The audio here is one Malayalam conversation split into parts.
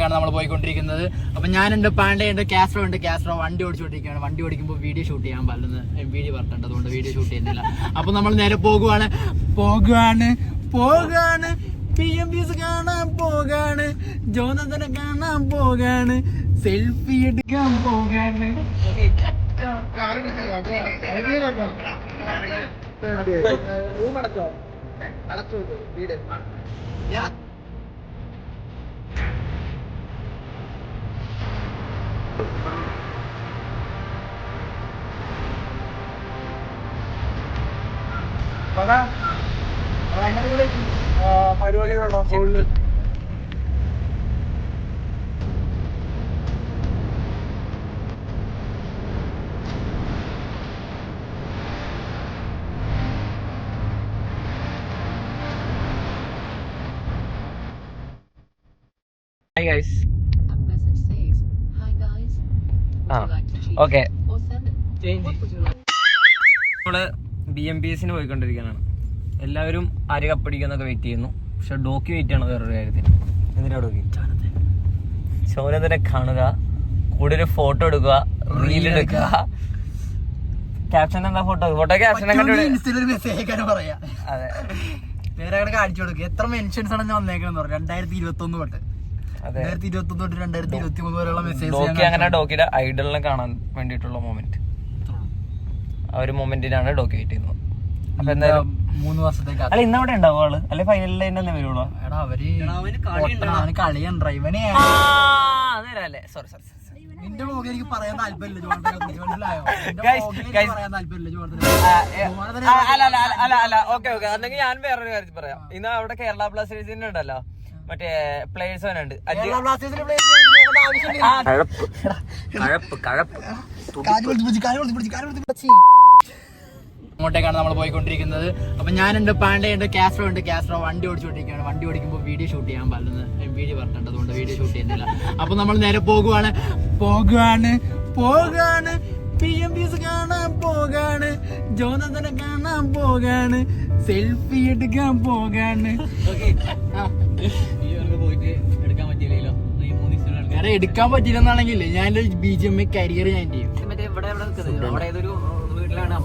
അങ്ങോട്ടേക്കാണ് നമ്മൾ പോയിക്കൊണ്ടിരിക്കുന്നത്. അപ്പൊ ഞാനുണ്ട് ഉണ്ട് കാസ്ട്രോ ഉണ്ട്. കാസ്ട്രോ വണ്ടി ഓടിച്ചുകൊണ്ടിരിക്കുകയാണ് വണ്ടി ഓടിക്കുമ്പോൾ വീഡിയോ ഷൂട്ട് ചെയ്യാൻ പാടില്ലെന്ന് വീഡിയോ പറഞ്ഞിട്ടുണ്ട് അതുകൊണ്ട് വീഡിയോ ഷൂട്ട് ചെയ്യുന്നില്ല. അപ്പൊ നമ്മൾ നേരെ പോകുവാണ്. പോകുവാണ്. പോകാണ് പി എം പീസ് കാണാൻ പോകാണ് ജോനന്ദനെ കാണാൻ പോകാണ് സെൽഫി എടുക്കാൻ പോകാണ് ഫോണിൽ hi guys Or send it? What would you like? നമ്മൾ ബി എം പി എസിന് പോയിക്കൊണ്ടിരിക്കാനാണ് എല്ലാവരും ആര് കപ്പടിക്കുന്നൊക്കെ വെയിറ്റ് ചെയ്യുന്നു. പക്ഷെ ഡോക്കി വെയിറ്റ് ആണ് വേറൊരു കാര്യത്തിന്. എന്തിനാണ് ഡോക്കി ശോനത്തിനെ കാണുക കൂടെ ഒരു ഫോട്ടോ എടുക്കുക റീൽ എടുക്കുക. ക്യാപ്ഷൻ എന്താ ഫോട്ടോ ഫോട്ടോ ക്യാപ്ഷൻ കണ്ടു ഇൻസ്റ്റയിൽ മെസ്സേജ് അയക്കാൻ പറയാ. അതെ. വേറെ കണക്ക് കാണിച്ചു കൊടുക്കുക എത്ര മെൻഷൻസ് ആണ് ഞാൻ വന്നേക്കണെന്ന് പറഞ്ഞു രണ്ടായിരത്തി ഇരുപത്തി ഒന്ന് തൊട്ട്. രണ്ടായിരത്തി ഇരുപത്തി ഒന്ന് തൊട്ട് രണ്ടായിരത്തി ഇരുപത്തി മൂന്ന് വരെയുള്ള മെസ്സേജ് അങ്ങനെ ഡോക്കിയുടെ ഐഡലിനെ കാണാൻ വേണ്ടിയിട്ടുള്ള മൊമെന്റ് ആ ഒരു മൊമെന്റിനാണ് ഡോക്യു വെയിറ്റ് ചെയ്യുന്നത് അപ്പൊ എന്തായാലും മൂന്ന് വർഷത്തേക്ക് അല്ല ഇന്ന് അവിടെ ഉണ്ടാവും ആൾ. അല്ലെ ഫൈനലിൽ തന്നെ വരുള്ളൂ? എടാ അവർ അവന് കളിയണ്ട. ഇവനെ അല്ലേ? സോറി സോറി നിന്റെ എനിക്ക് പറയാൻ താല്പര്യമില്ല അല്ല അല്ല അല്ല അല്ല അല്ല ഓക്കെ ഓക്കെ അന്നെങ്കിൽ ഞാൻ വേറൊരു കാര്യത്തിൽ പറയാം. ഇന്ന് അവിടെ കേരള ബ്ലാസ്റ്റേഴ്സിന്റെ ഉണ്ടല്ലോ. മറ്റേ പ്ലേയേഴ്സ് ഉണ്ട്. കഴപ്പ് അങ്ങോട്ടേക്കാണ് നമ്മൾ പോയിക്കൊണ്ടിരിക്കുന്നത്. അപ്പൊ ഞാനുണ്ട് പാണ്ടയുണ്ട് കാസ്ട്രോ ഉണ്ട്. കാസ്ട്രോ വണ്ടി ഓടിച്ചുകൊണ്ടിരിക്കുകയാണ്. വണ്ടി ഓടിക്കുമ്പോൾ വീഡിയോ ഷൂട്ട് ചെയ്യാൻ പാടുന്നത് വീഡിയോ പറഞ്ഞിട്ടുണ്ട്. അതുകൊണ്ട് വീഡിയോ ഷൂട്ട് ചെയ്യുന്നില്ല. അപ്പൊ നമ്മൾ നേരെ പോകുവാണ്. പോകുവാണ്. പോകാണ് പി എം പീസ് കാണാൻ പോകാണ് ജോനന്ദനെ കാണാൻ പോകാണ് സെൽഫി എടുക്കാൻ പോകാണ് എടുക്കാൻ പറ്റില്ലെന്നാണെങ്കിൽ ഞാൻ ബി ജി എ കരിയർ ഞാൻ ചെയ്യും.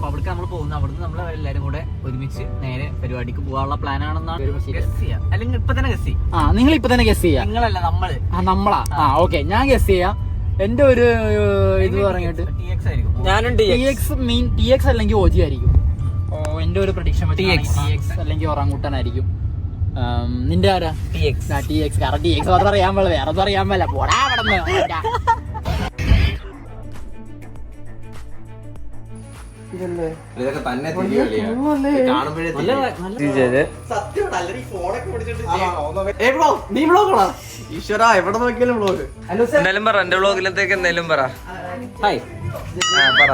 അപ്പൊ അവിടേക്ക് നമ്മൾ പോകുന്നത് അവിടുന്ന് നമ്മൾ എല്ലാരും കൂടെ ഒരുമിച്ച് നേരെ പരിപാടിക്ക് പോകാനുള്ള പ്ലാൻ ആണെന്നാണ് ഗസ് ചെയ്യാം. അല്ലെങ്കിൽ ഇപ്പൊ തന്നെ ഗസ് ചെയ്യും. ആ നിങ്ങൾ ഇപ്പൊ തന്നെ ഗസ് ചെയ്യാം. നിങ്ങളല്ല നമ്മൾ. ആ നമ്മളാ. ആ ഓക്കെ ഞാൻ ഗസ് ചെയ്യാം. എന്റെ ഒരു ഇത് പറഞ്ഞിട്ട്. ടി എക്സ് ആയിരിക്കും. ഞാനും T X mean T X അല്ലെങ്കിൽ ഓജി ആയിരിക്കും. ഓ എന്റെ ഒരു പ്രഡിക്ഷൻ TX. ടി എക്സ് അല്ലെങ്കിൽ ഒറാങ്കൂട്ടൻ ആയിരിക്കും. നിന്റെ ആരാ? ടി എക്സ് ടി എക്സ് കാരണം ടി എക്സ് മാത്രം അറിയാൻ പാടില്ല. വേറെ ഒന്നും അറിയാൻ പാടില്ല. പോടാ അവിടെ ഇതൊക്കെ തന്നെ തിരികളിയാ കാണുമ്പോഴേ ഈശ്വര എവിടെ നോക്കിയാലും ബ്ലോഗ് എന്തായാലും പറ എന്റെ ബ്ലോഗിലത്തേക്ക് എന്തായാലും പറ. ഹായ് ആ പറ.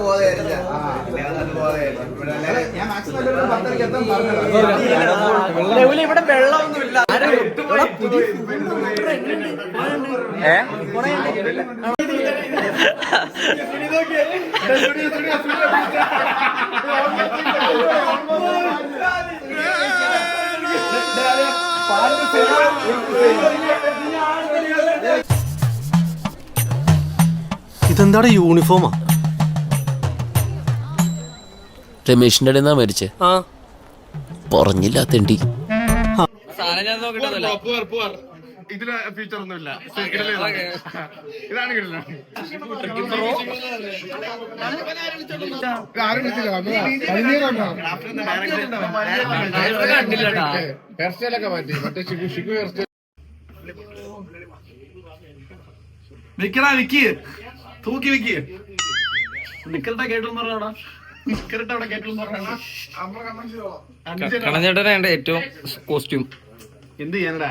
പോകാതെ ഇവിടെ വെള്ളമൊന്നുമില്ല ഏ? ഇതെന്താടെ യൂണിഫോമാ രമേശിന്റെ ഇടയിൽ നിന്നാ മരിച്ചേ ആ. പറഞ്ഞില്ല തെണ്ടി. സാധനം ഞാൻ നോക്കിട്ടൊന്നുമില്ല ഇതിൽ ഫീച്ചർ ഒന്നുമില്ല. ഇതാണ് കിട്ടില്ല ആരും ഹെയർ സ്റ്റൈലൊക്കെ മാറ്റി. മറ്റേ ഷിക്കു ഷിക്കു ഹെയർ സ്റ്റൈൽ നിക്കടാ നിക്ക്. തൂക്കി വിക്ക് നിക്കറിട്ട കേട്ടു പറഞ്ഞാടാ. നിക്കറിട്ട അവിടെ കേട്ടു പറഞ്ഞാടാ. കണഞ്ഞേട്ടനാ എന്റെ ഏറ്റവും കോസ്റ്റ്യൂം എന്ത് ചെയ്യാനടാ?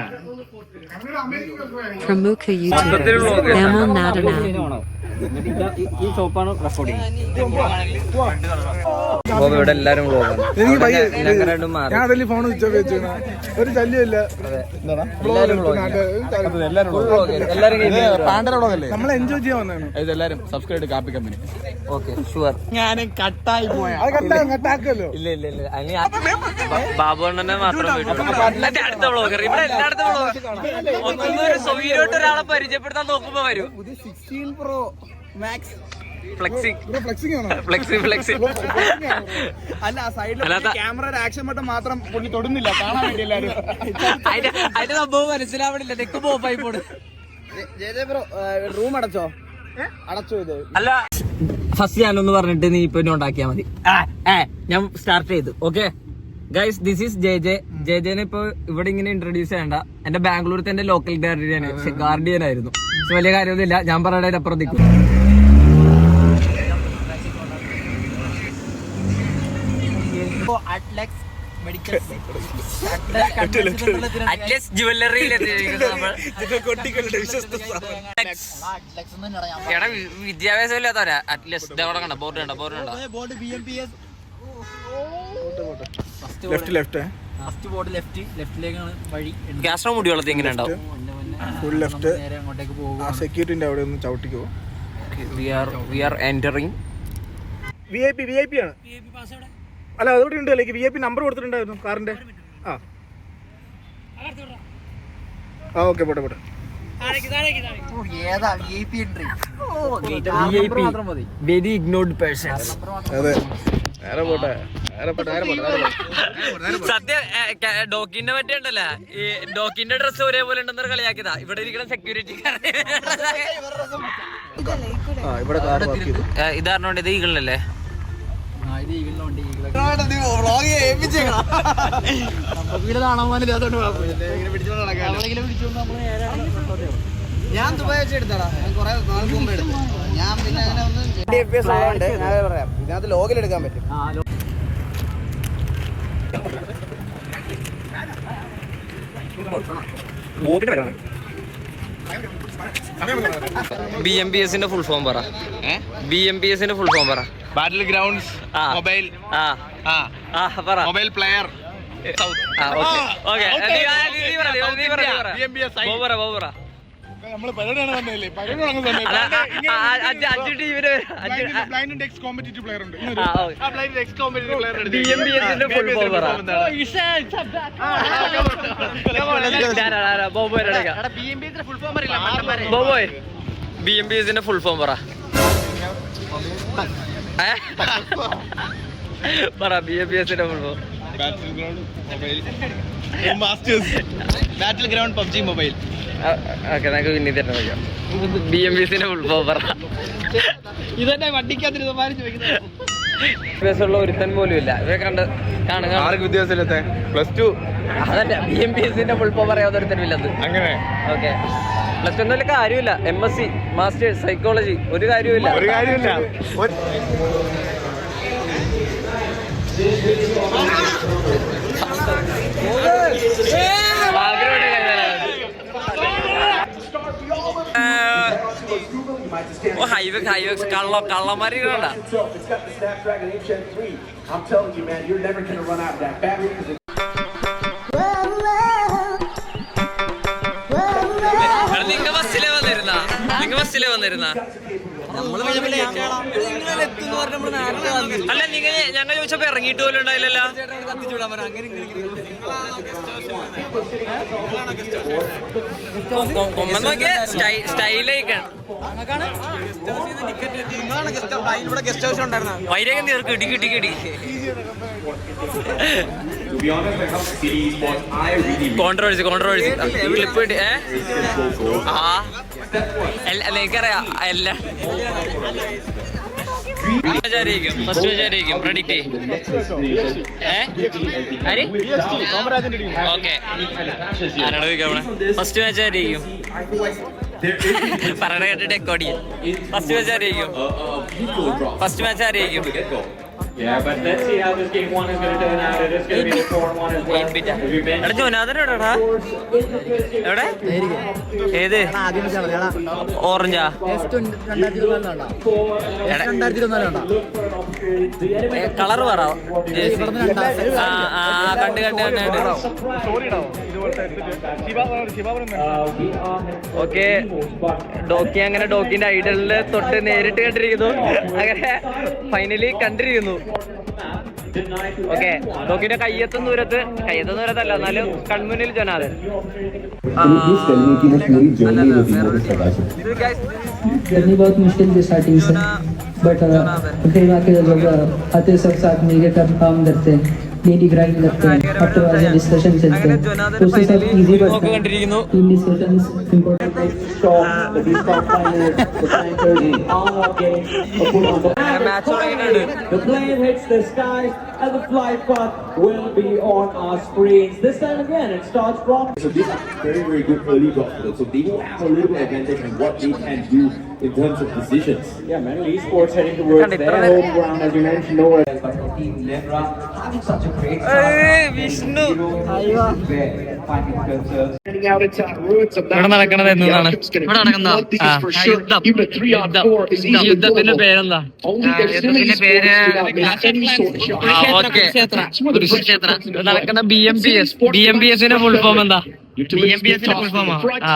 പ്രമുഖ Nadana. ഈ ഷോപ്പാണ് ഇവിടെ എല്ലാരും എനിക്ക് ഫോൺ ഒരു ശല്യമില്ല നമ്മൾ എൻജോയ് ചെയ്യാൻ വന്നതാണ്. സബ്സ്ക്രൈബ് കാപ്പി കമ്പനി ഓക്കെ ഷുവർ ഞാൻ കട്ടായി പോയ. അത് കട്ടാ കട്ടാക്കല്ലോ. ഇല്ല ഇല്ല ഇല്ല. ബാബു അണ്ണനെ മാത്രം വീട്ടിൽ അടുത്ത ഇവിടെ എല്ലായിടത്തും ഒന്നും ഒരു ഒരാളെ പരിചയപ്പെടുത്താൻ നോക്കുമ്പോ വരും. Pro max flexi flexi flexi അല്ല സൈഡിൽ അല്ലാത്ത- ആക്ഷൻ മാത്രം പുള്ളി തൊടുന്നില്ല. കാണാൻ വേണ്ടി എല്ലാരും. അതിന്റെ അതിന്റെ സംഭവം മനസ്സിലാവണില്ല. പോണ്. Bro room അടച്ചോ? അടച്ചോ ഇത്? അല്ല. ഫസ്റ്റ് ഞാനൊന്ന് പറഞ്ഞിട്ട് നീ ഇപ്പൊ ഉണ്ടാക്കിയാ മതി. ഞാൻ സ്റ്റാർട്ട് ചെയ്തു. Okay guys this is J J J ജെനെ ഇപ്പൊ ഇവിടെ ഇങ്ങനെ ഇൻട്രൊഡ്യൂസ് ചെയ്യണ്ട. എന്റെ ബാംഗ്ലൂരത്തെ എന്റെ ലോക്കൽ ഗാർഡിയൻ ഗാർഡിയൻ ആയിരുന്നു. വലിയ കാര്യമൊന്നുമില്ല. ഞാൻ പറയണതിന് അപ്പുറം നിൽക്കും. അറ്റ്ലസ് ജുവല്ലറിയിൽ എടാ വി- വിദ്യാഭ്യാസം ഇല്ലാത്തവരാ അറ്റ്ലസ് ഇതവിടെ കണ്ട? ബോർഡ് കണ്ട? ബോർഡ് കണ്ട? Left left first board left ലെഫ്റ്റിലേക്കാണ് വഴി ഗ്യാസ്ട്രോ മുടി വളർത്തി എങ്ങനെ ഉണ്ടാവും? ഫുൾ ലെഫ്റ്റ് നേരെ അങ്ങോട്ടേക്ക് പോകും ആ സെക്യൂരിറ്റിന്റെ അവിടെ ഒന്ന് ചവിട്ടിക്കോ we are we are entering V I P V I P ആണ്. അല്ല അതോടെ ഉണ്ട് അല്ലെങ്കിൽ വി ഐ പി നമ്പർ കൊടുത്തിട്ടുണ്ടായിരുന്നു കാറിന്റെ ആ. ആ ഓക്കെ പോട്ടെ പോട്ടെ. ഏതാ വി ഐ പി എൻട്രി മാത്രം മതി. വെരി ഇഗ്നോർഡ് പേഴ്സൺസ് അതെ. സത്യം ഡോക്കിന്റെ മറ്റേ ഉണ്ടല്ല? ഈ ഡോക്കിന്റെ ഡ്രസ് ഒരേപോലെ ഉണ്ടെന്നൊരു കളിയാക്കിയതാ. ഇവിടെ ഇരിക്കുന്ന സെക്യൂരിറ്റി ഇത് ഈഗിളല്ലേ ആ ഇത് ഈഗിളിലുണ്ട് വീട് കാണാൻ അതുകൊണ്ട് കുഴപ്പമില്ല. പിടിച്ചോണ്ട് നമ്മൾ നേരെ ഞാൻ ദുബായ് വെച്ച് എടുത്തടാ. ഞാൻ കുറെ നാൾ മുമ്പ് എടുത്തു. ഞാൻ പിന്നെ അങ്ങനെ ഒന്നും ഞാൻ പറയാം. ഇതിനകത്ത് ലോഗിൽ എടുക്കാൻ പറ്റും. ബി എം ബി എസിന്റെ ഫുൾ ഫോം പറ. ബി എം ബി എസിന്റെ ഫുൾ ഫോം പറ. ബാറ്റിൽ ഗ്രൗണ്ട്സ് മൊബൈൽ ആ. ആ. ആ പറ. Mobile player south okay okay നീ പറ നീ നീ. ബോ എം ബി എസിന്റെ ഫുൾ ഫോം പറ പറ ബി എം ബി എസിന്റെ full form battle ground mobile masters battle ground PUBG mobile okay നമുക്ക് പിന്നെ തന്നെ നോക്കാം. ബി എം ബി സിന്റെ ഫുൾ ഫോം പറ ഇതന്നെ ഉള്ള ഒരുത്തൻ പോലും ഇല്ല. ഇവരെ കണ്ട് കാണുക ആർക്ക് വിദ്യാഭ്യാസമില്ലാത്ത പ്ലസ് ടു അതല്ല ബി എം ബി എസിന്റെ ഫുൾ ഫോം പറയാതെ ഒരുത്തനും അത്. അങ്ങനെ? ഓക്കെ. പ്ലസ് ടു ഒന്നും കാര്യമില്ല. M S C masters psychology ഒരു കാര്യമില്ല ഒരു കാര്യമില്ല ഓ ഹൈവേ ഹൈവേ കള്ള കള്ളന്മാരി കണ്ട. നിങ്ങൾ ബസ്സിലെ വന്നിരുന്ന? നിങ്ങ ബസ്സിലെ വന്നിരുന്ന? അല്ല നിങ്ങൾ ഞങ്ങൾ ചോദിച്ചപ്പോ ഇറങ്ങിയിട്ട് പോലും ഉണ്ടായില്ലല്ലോ? കൊമ്പൻ നോക്കിയ സ്റ്റൈലേക്കാണ് തീർക്ക് ഇടി കിട്ടി കിട്ടി കോൺട്രവേഴ്സി കോൺട്രവേഴ്സി ക്ലിപ്പ് കിട്ടി ഏ? ആ. നിനക്കറിയാം എല്ലാ ആര്? ഓക്കെ ആരാണ് ചോദിക്കാം ഫസ്റ്റ് മാച്ച് ആയിരിക്കും. പറയണ കേട്ടിട്ട് എക്കോടി ഫസ്റ്റ് മാച്ച് ആയിരിക്കും. ഫസ്റ്റ് മാച്ച് ആയിരിക്കും. Yeah, but let's see how this game one is going to turn out. It is going to be the 4-1 as well. As we mentioned, എടാ ജോനാഥൻ എവിടെടാ എവിടെ ഏത് ഓറഞ്ചാ കളർ പറ. ആ കണ്ട് കണ്ട് കണ്ട് കണ്ട് ഓക്കെ ഡോക്കി അങ്ങനെ ഡോക്കിന്റെ ഐഡലില് തൊട്ട് നേരിട്ട് കണ്ടിരിക്കുന്നു അങ്ങനെ ഫൈനലി കണ്ടിരിക്കുന്നു ഓക്കെ ഡോക്കിന്റെ കയ്യെത്തും ദൂരത്ത് കയ്യെത്തും ദൂരത്തല്ല എന്നാലും കൺമുന്നിൽ ജനാഥൻ जर्नी बहुत मुश्किल थी स्टार्टिंग से बट फिर आके जब आते सब साथ मिलकर कर काम करते हैं ഡെയിലി ഗ്രൈൻഡ് പത്ത് പ്രാവശ്യം discussions The plane hits the skies and the flight path will be on our screens. This time again, it starts from. So this is very, very good early gospels. So they will have a little advantage in what they can do in terms of decisions. yeah, man, esports heading towards their home ground, as you mentioned, nowhere. Team Lebra having such a great Vishnu ഇവിടെ നടക്കണത് എന്നതാണ് ഇവിടെ നടക്കുന്ന യുദ്ധത്തിന്റെ പേരെന്താ യുദ്ധത്തിന്റെ പേര് നടക്കുന്ന B M P S B M P എസിന്റെ ഫുൾ ഫോം എന്താ ബി എം പി എസിന്റെ ഫുൾ ഫോമാ ആ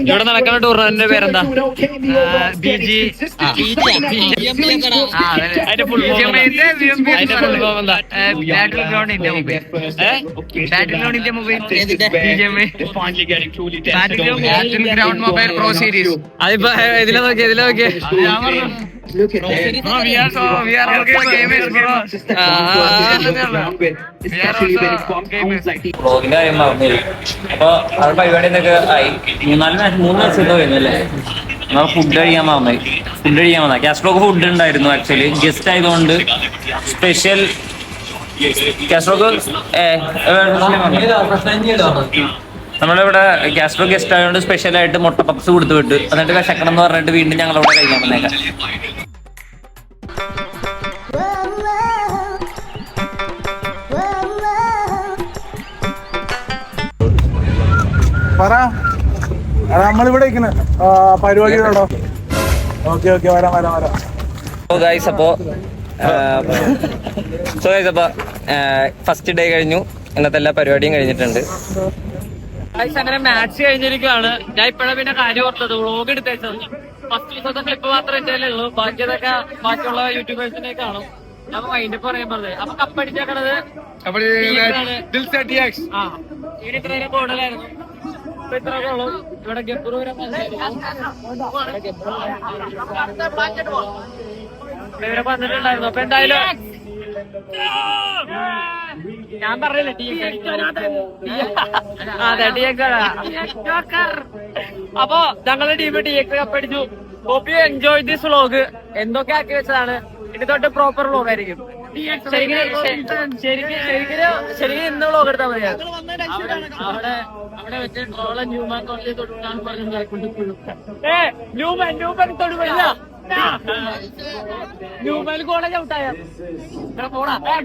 ഇവിടെ നടക്കുന്ന ടൂർണമെന്റിന്റെ പേരെന്താ? ബി ജി അതിന്റെ ഫുൾ അതിന്റെ ഫുൾ ഫോം എന്താ? Battle ground India mobile battle ground India mobile battle ground mobile pro series അതിപ്പോ ഇതിലെ നോക്കിയ ഇതിലെ നോക്കി ബ്ലോഗിന്റെ കാര്യം പറഞ്ഞു അപ്പൊ അത് പരിപാടി എന്തൊക്കെ ആയി മൂന്നാൽ മൂന്ന് മാച്ച് എന്തോ നമ്മൾ ഫുഡ് കഴിക്കാൻ മറന്നു ഫുഡ് കഴിക്കാൻ വന്ന കാസ്ട്രോക്ക് ഫുഡ് ഉണ്ടായിരുന്നു ആക്ച്വലി ഗസ്റ്റ് ആയതുകൊണ്ട് സ്പെഷ്യൽ കാസ്ട്രോക്ക് നമ്മളിവിടെ ഗ്യാസ്ട്രോ ഗസ്റ്റ് ആയതുകൊണ്ട് സ്പെഷ്യലായിട്ട് മുട്ട പപ്സ് കൊടുത്തു വിട്ടു. എന്നിട്ട് വിശക്കണം എന്ന് പറഞ്ഞിട്ട് വീണ്ടും ഞങ്ങൾ അവിടെ കഴിക്കാൻ വന്നേക്കാം. പറ. അത് നമ്മളിവിടെ ഇരിക്കുന്ന പരിപാടികളോ ഓക്കെ ഓക്കെ വരാം വരാം വരാം. സോ ഗൈസ് അപ്പോൾ സോ ഗൈസ് അപ്പോൾ ഫസ്റ്റ് ഡേ കഴിഞ്ഞു. ഇന്നത്തെ എല്ലാ പരിപാടിയും കഴിഞ്ഞിട്ടുണ്ട്. അങ്ങനെ മാച്ച് കഴിഞ്ഞിരിക്കുകയാണ് ഞാൻ ഇപ്പോഴാണ് പിന്നെ കാര്യം ഓർത്തത്. വ്ളോഗ് എടുത്തേച്ചത്. ഫസ്റ്റ് ദിവസത്തെ ക്ലിപ്പ് മാത്രമേ എന്റെ ഉള്ളൂ. ബാക്കിയതൊക്കെ ബാക്കിയുള്ള യൂട്യൂബേഴ്സിനെ കാണും. അപ്പൊ മൈൻഡ് പറയാൻ പറഞ്ഞത് അപ്പൊ കപ്പടിച്ചേക്കണത് ആ. ഇവിടെ ഇത്രയും കൂടുതലായിരുന്നു. ഇപ്പൊ ഇത്ര ഉള്ളൂ. ഇവിടെ ഗപ്പൂർ വരെ ഇവരെ വന്നിട്ടുണ്ടായിരുന്നു. അപ്പൊ എന്തായാലും ഞാൻ പറഞ്ഞില്ല ടി അതെ അപ്പൊ ഞങ്ങളുടെ team T X കപ്പടിച്ചു hope you enjoy this vlog എന്തൊക്കെ ആക്കി വെച്ചതാണ്? ഇനി തൊട്ട് പ്രോപ്പർ വ്ളോഗ് ആയിരിക്കും. ശരിക്കും ശരിക്കും ശരിക്കും ശരിക്കും ഇന്ന് വ്ളോഗ് എടുത്താൽ മതി അവിടെ അവിടെ വെച്ച് ട്രോള ന്യൂമാൻ കോളേജ് തൊട്ടാണ് പറഞ്ഞത് ഏ ന്യൂമാൻ ന്യൂമാൻ തൊടുപടില്ല ന്യൂമാൻ കോളേജ് ഔട്ടായ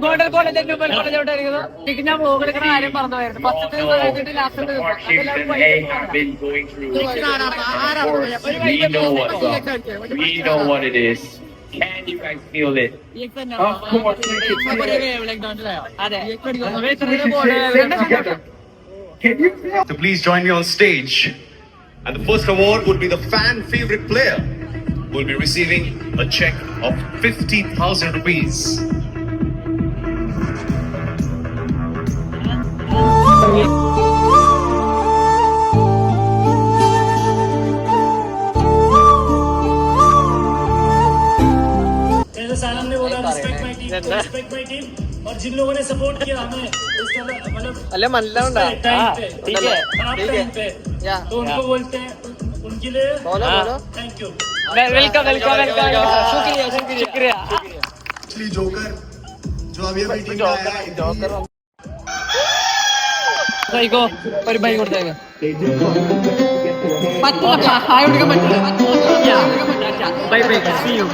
ഗോൾഡൻ കോളേജ് ന്യൂമാൻ കോളേജ് ഔട്ടായിരിക്കുന്നു എനിക്ക് ഞാൻ വ്ളോഗ് എടുക്കുന്ന കാര്യം പറഞ്ഞതായിരുന്നു ഫസ്റ്റ് ദിവസം കഴിഞ്ഞിട്ട് ലാസ്റ്റ് ദിവസം അതെല്ലാവരും been going through. We know what's up. We know what it is. Can you guys feel it? Of course we can feel it. അതെ Can you feel So please join me on stage. And the first award would be the fan favorite player who will be receiving a check of 50,000 rupees. और जिन लोगों ने सपोर्ट किया हमें इसका मतलब अरे मतलब ठीक है ठीक है तो उनको बोलते हैं उनके लिए बोलो बोलो thank you welcome welcome welcome शुक्रिया शुक्रिया। एक्चुअली जोकर जो अभी अभी टीम में आया है। जोकर भाई को पर भाई उड़ जाएगा पत्ता हाय उड़ के बच्चा भाई भाई सी यू